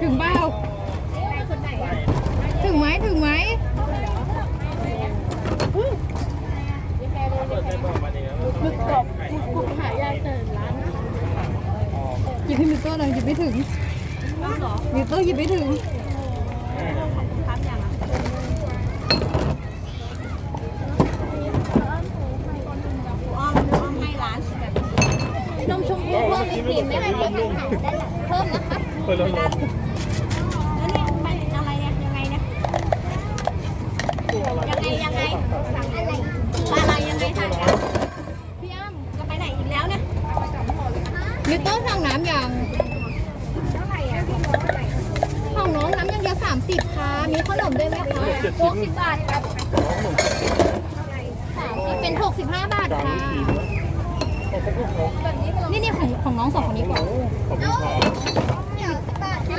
ถึงเปล่าถึงไหมถึงไหมมึกกรอบมึกกรุบหายากแต่ร้านหยิบให้มิวเตอร์หน่อยหยิบไม่ถึงมิวเตอร์หยิบไม่ถึงนมชมพูเพิ่มอีกครีมได้ไหมเพิ่มนะคะเปิดแล้วเมิวเตอร์สั่งน้ำอย่างเท่าไหร่อะของน้องน้ำยังเดียวสามสิบค่ะ มีขนมด้วยไหมคะเจ็ดหชิ้กนสิบบาทครับสามสิบเป็นหกสิบห้าบาทจานค่ะนี้กี่ขอบคุณครับนี่นี่ของของน้องสองคนนี้ก่อนขอบคุณครับ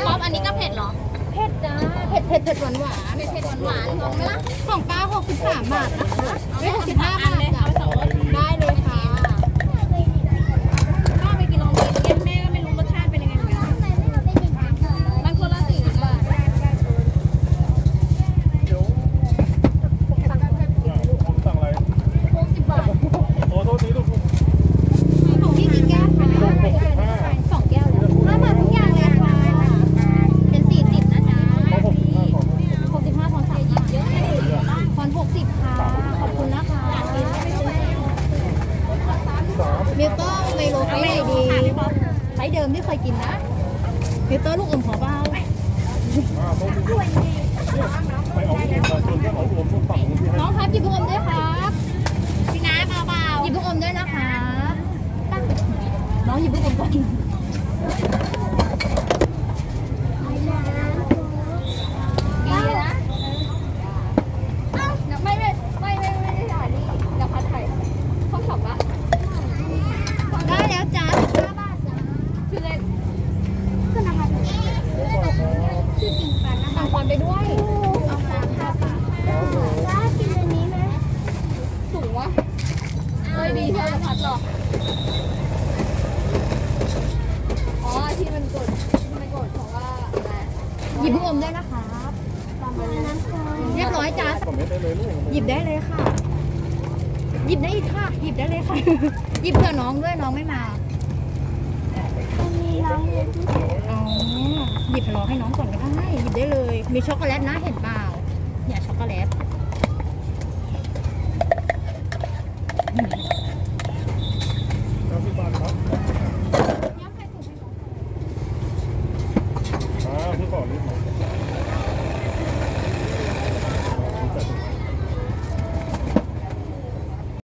ป๊อปอันนี้ก็เผ็ดเหรอ เผ็ดจ้า เผ็ดเผ็ดเผ็ดหวานหวานเผ็ดหวานๆลองไหมล่ะของป้าหกสิบสามบาทนะคะไม่หกสิบห้าบาทจ้ะได้เลยค่ะ ก็ไปกินลองกินเย็นแม่ก็ไม่รู้รสชาติเป็นยังไงเหมือนกันมันคนละสี่สิบบาท ผมสั่งอะไร หกสิบบาท โอ้โทษทีลูก ของพี่กี่แก้วคะ หกสิบห้า สองแก้วเลยห้าบาททุกอย่างเลยค่ะ เป็นสี่สิบนะจ๊ะ เขาหกสิบห้าของ หกสิบห้าพอนสามเยอะพอนหกสิบค่ะ ขอบคุณนะคะ สา มิวเตอร์ไมโลไฟไหนดีไฟเดิมที่เคยกินนะมิวเตอร์ลูกอมขอเบาอ่าโทษทีลูกเนี่ยไปเอาลูกมาชนก็เอารวมลูกฝั่งที่ให้น้องครับหยิบลูกอมด้วยครับพี่น้าเบาๆหยิบลูกอมด้วยนะคะน้องหยิบลูกอมก่อน ๆดีนะไม่ไม่ไม่ไม่ไม่ได้ถ่ายนี่กับพัดไทยข้าวขับปะ ได้แล้วจ้าห้าบาทจ้า ชื่อเล่นขึ้นนะคะชื่อจริงปันนะ สั่งค อนไปด้วย เอามาห้าบาทร้ากินอันนี้ไหมสูงวะไม่ดีเท่าพัดหรอกอ๋อที่มันกดที่มันกดเพราะว่าหยิบลูกอมด้นะคะนั้นค่ะเรียบร้อยจ้าหยิบได้เลยค่ะ หยิบได้อีกค่ะ หยิบได้เลยค่ะ หยิบเผื่อน้องด้วยน้องไม่มามันมีร้านเรียนที่อ๋อหยิบ รอให้น้องก่อนก็ได้หยิบได้เลย มีช็อกโกแลตนะเห็นเปล่าเนี่ยช็อกโกแลต